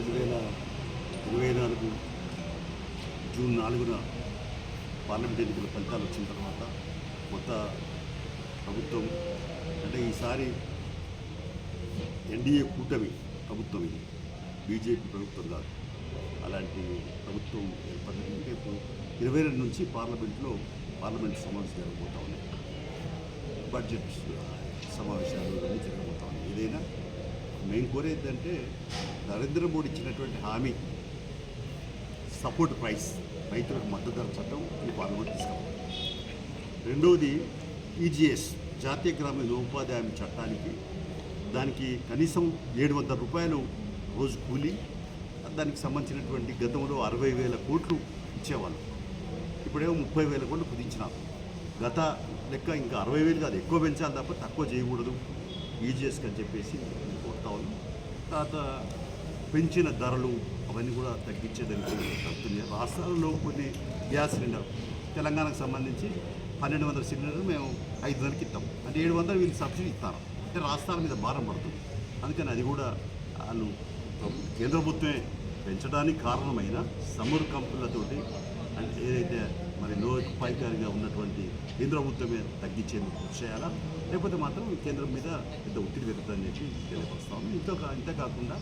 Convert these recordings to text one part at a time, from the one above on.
రెండు వేల ఇరవై నాలుగు జూన్ నాలుగున పార్లమెంట్ ఎన్నికల ఫలితాలు వచ్చిన తర్వాత కొత్త ప్రభుత్వం అంటే ఈసారి ఎన్డీఏ కూటమి ప్రభుత్వం ఇది. బీజేపీ ప్రభుత్వం కాదు. అలాంటి ప్రభుత్వం ఏర్పడింది అంటే ఇరవై రెండు నుంచి పార్లమెంట్లో పార్లమెంట్ సమావేశం జరగబోతా ఉన్నాయి. బడ్జెట్ సమావేశాలు అన్నీ మేము కోరేది నరేంద్ర మోడీ ఇచ్చినటువంటి హామీ సపోర్ట్ ప్రైస్ రైతులకు మద్దతు ధర చట్టం ఈ పార్లమెంట్ తీసుకురావాలి. రెండవది ఈజీఎస్ జాతీయ గ్రామీణ ఉపాధి హామీ చట్టానికి దానికి కనీసం ఏడు వందల రూపాయలు రోజు కూలి దానికి సంబంధించినటువంటి గతంలో అరవై వేల కోట్లు ఇచ్చేవాళ్ళు. ఇప్పుడేమో ముప్పై వేల కోట్లు కుదించినారు గత లెక్క ఇంకా అరవై వేలు కాదు ఎక్కువ పెంచాలి తప్ప తక్కువ చేయకూడదు. ఈజీఎస్కి అని చెప్పేసి చెప్తా ఉన్నాం తర్వాత పెంచిన ధరలు అవన్నీ కూడా తగ్గించేదానికి తగ్గుతున్నాయి రాష్ట్రాల్లో కొన్ని గ్యాస్ సిలిండర్ తెలంగాణకు సంబంధించి పన్నెండు వందల సిలిండర్ మేము ఐదు వందలకి ఇస్తాం. అంటే ఏడు వందలు వీళ్ళు సబ్సిడీ ఇస్తారు. అంటే రాష్ట్రాల మీద భారం పడుతుంది. అందుకని అది కూడా వాళ్ళు కేంద్ర ప్రభుత్వమే పెంచడానికి కారణమైన సమూర్ కంపెనీలతోటి అంటే ఏదైతే మరి లోపాయికారిగా ఉన్నటువంటి కేంద్ర ప్రభుత్వమే తగ్గించేందుకు కృషి చేయాలా? లేకపోతే మాత్రం కేంద్రం మీద పెద్ద ఒత్తిడి పెరుగుతుందని చెప్పి తెలియపరుస్తాము. ఇంత కా- ఇంతే కాకుండా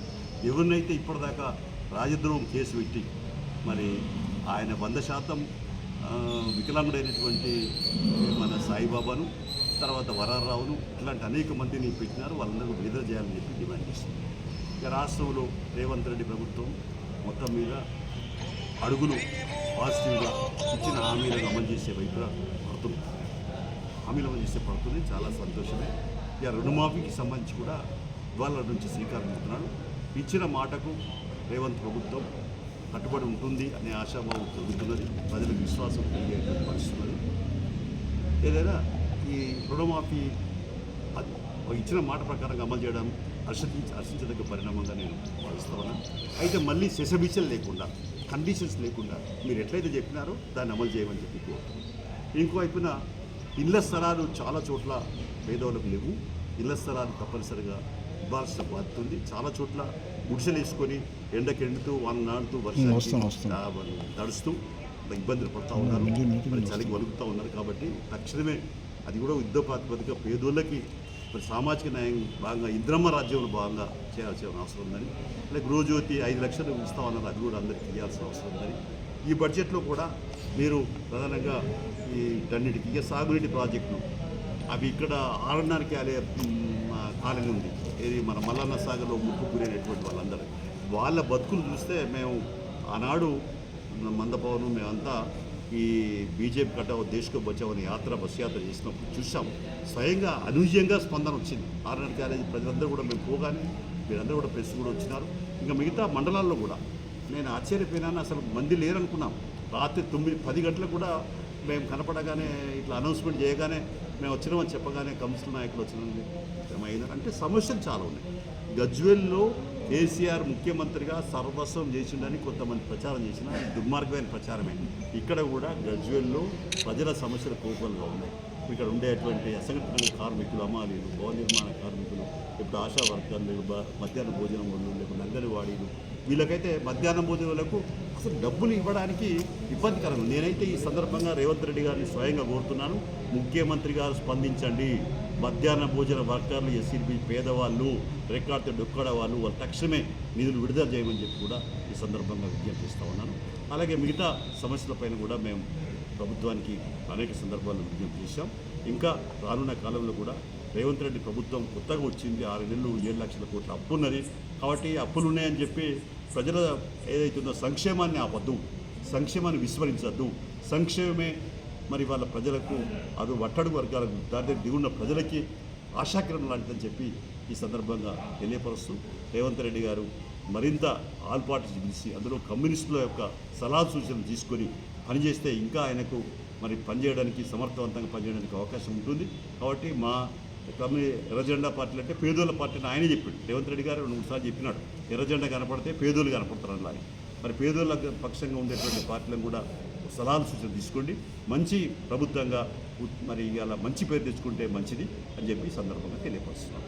ఎవరినైతే ఇప్పటిదాకా రాజద్రోహం కేసు పెట్టి మరి ఆయన వంద శాతం వికలాంగుడైనటువంటి మన సాయిబాబాను తర్వాత వరారావును ఇట్లాంటి అనేక మందిని పెట్టినారు. వాళ్ళందరూ విడుదల చేయాలని చెప్పి డిమాండ్ చేస్తుంది ఇక రాష్ట్రంలో రేవంత్ రెడ్డి ప్రభుత్వం మొత్తం మీద అడుగులు పాజిటివ్గా ఇచ్చిన హామీలను అమలు చేసే వైపుగా పడుతుంది హామీలు అమలు చేసే పడుతుంది చాలా సంతోషమే. ఇక రుణమాఫీకి సంబంధించి కూడా ఇవాళ నుంచి శ్రీకారం చుడుతున్నాడు ఇచ్చిన మాటకు రేవంత్ ప్రభుత్వం కట్టుబడి ఉంటుంది అనే ఆశాభావం కలుగుతున్నది ప్రజలకు విశ్వాసం కలిగేటువంటి పరిస్థితి ఏదైనా ఈ రుణమాఫీ ఇచ్చిన మాట ప్రకారంగా అమలు చేయడం హర్షించ హర్షించదగ్గ పరిణామంగా నేను భావిస్తున్నాను అయితే మళ్ళీ శశబిచ్చలు లేకుండా కండిషన్స్ లేకుండా మీరు ఎట్లయితే చెప్పినారో దాన్ని అమలు చేయమని చెప్పి కోరుతున్నాను ఇంకోవైపున ఇళ్ళ స్థలాలు చాలా చోట్ల పేదవాళ్ళకు లేవు. ఇళ్ళ స్థలాలు తప్పనిసరిగా ఇవ్వాల్సిన బాధ్యత ఉంది. చాలా చోట్ల గుడిసెలు వేసుకొని ఎండకి ఎండుతూ వాన నాడుతూ. వర్షాలు తడుస్తూ ఇబ్బందులు పడుతూ ఉన్నారు. చలికి వణుకుతూ ఉన్నారు కాబట్టి తక్షణమే అది కూడా యుద్ధ ప్రాతిపదిక పేదోళ్ళకి మరి సామాజిక న్యాయం భాగంగా ఇంద్రమ్మ రాజ్యంలో భాగంగా చేయాల్సిన అవసరం ఉందని అలాగే గృహజ్యోతి ఐదు లక్షలు ఇస్తామన్నారు అది కూడా అందరికీ ఇవ్వాల్సిన అవసరం ఉందని. ఈ బడ్జెట్లో కూడా మీరు ప్రధానంగా ఈ టన్నిటికి ఇక సాగునీటి ప్రాజెక్టులు అవి ఇక్కడ ఆరణ్యానికి అలే కాలనీ ఉంది. ఇది మన మల్లన్న సాగర్లో ముక్కు గురైనటువంటి వాళ్ళందరూ. వాళ్ళ బతుకులు చూస్తే మేము ఆనాడు మందపవనం మేమంతా ఈ బీజేపీ కట్టావు దేశకు బచావు అనే యాత్ర బస్ యాత్ర చేసినప్పుడు చూసాం. స్వయంగా అనూహ్యంగా స్పందన వచ్చింది. ఆర్ఆర్ కాలేజీ ప్రజలందరూ కూడా మేము పోగానే మీరందరూ కూడా ప్రెస్ కూడా వచ్చినారు. ఇంకా మిగతా మండలాల్లో కూడా నేను ఆశ్చర్యపోయినాను. అసలు మంది లేరనుకున్నాం. రాత్రి తొమ్మిది పది గంటలకు కూడా మేము కనపడగానే ఇట్లా అనౌన్స్మెంట్ చేయగానే మేము వచ్చినామని చెప్పగానే కౌన్సిల్ నాయకులు వచ్చినంది ఏమైంది? అంటే సమస్యలు చాలా ఉన్నాయి. గజ్వెల్లో కేసీఆర్ ముఖ్యమంత్రిగా సర్వస్వం చేసిండని కొంతమంది ప్రచారం చేసిన దుర్మార్గమైన ప్రచారమే. ఇక్కడ కూడా గజ్వెల్లో ప్రజల సమస్యలు కోపంగా ఉన్నాయి. ఇక్కడ ఉండేటువంటి అసంఘటిత కార్మికులు అమాలీలు భవన నిర్మాణ కార్మికులు ఇప్పుడు ఆశా వర్కర్లు మధ్యాహ్న భోజనం వాళ్ళు లేకపోతే అంగన్వాడీలు వీళ్ళకైతే మధ్యాహ్న భోజనాలకు అసలు డబ్బులు ఇవ్వడానికి ఇబ్బందికరం. నేనైతే ఈ సందర్భంగా రేవంత్ రెడ్డి గారిని స్వయంగా కోరుతున్నాను. ముఖ్యమంత్రి గారు స్పందించండి. మధ్యాహ్న భోజన వర్కర్లు ఎస్సీబీ పేదవాళ్ళు రికార్డు డొక్కడ వాళ్ళు వాళ్ళు తక్షణమే నిధులు విడుదల చేయమని చెప్పి కూడా ఈ సందర్భంగా విజ్ఞప్తిస్తూ ఉన్నాను. అలాగే మిగతా సమస్యలపైన కూడా మేము ప్రభుత్వానికి అనేక సందర్భాల్లో విజ్ఞప్తి చేశాం. ఇంకా రానున్న కాలంలో కూడా రేవంత్ రెడ్డి ప్రభుత్వం కొత్తగా వచ్చింది ఆరు నెలలు ఏడు లక్షల కోట్ల అప్పు ఉన్నది. కాబట్టి అప్పులు ఉన్నాయని చెప్పి ప్రజల ఏదైతుందో సంక్షేమాన్ని ఆపద్దు. సంక్షేమాన్ని విస్మరించద్దు. సంక్షేమమే మరి వాళ్ళ ప్రజలకు అది వట్టడుగు వర్గాలకు దాని దిగున్న ప్రజలకి ఆశాకిరణం లాంటిదని చెప్పి ఈ సందర్భంగా తెలియపరుస్తూ రేవంత్ రెడ్డి గారు మరింత ఆల్పాటు పిలిచి అందులో కమ్యూనిస్టుల యొక్క సలహా సూచనలు తీసుకొని పనిచేస్తే ఇంకా ఆయనకు మరి పనిచేయడానికి సమర్థవంతంగా పనిచేయడానికి అవకాశం ఉంటుంది. కాబట్టి మా కమ్యూని ఎర్రజెండా పార్టీలు అంటే పేదోళ్ళ పార్టీ అని ఆయనే చెప్పాడు. రేవంత్ రెడ్డి గారు రెండు మూడు సార్లు చెప్పినాడు. ఎర్రజెండా కనపడితే పేదోళ్ళు కనపడతారు అలా మరి పేదోళ్ళ పక్షంగా ఉండేటువంటి పార్టీలను కూడా సలహాలు సూచన తీసుకోండి. మంచి ప్రభుత్వంగా మరి అలా మంచి పేరు తెచ్చుకుంటే మంచిది అని చెప్పి ఈ సందర్భంగా తెలియపరుస్తున్నాను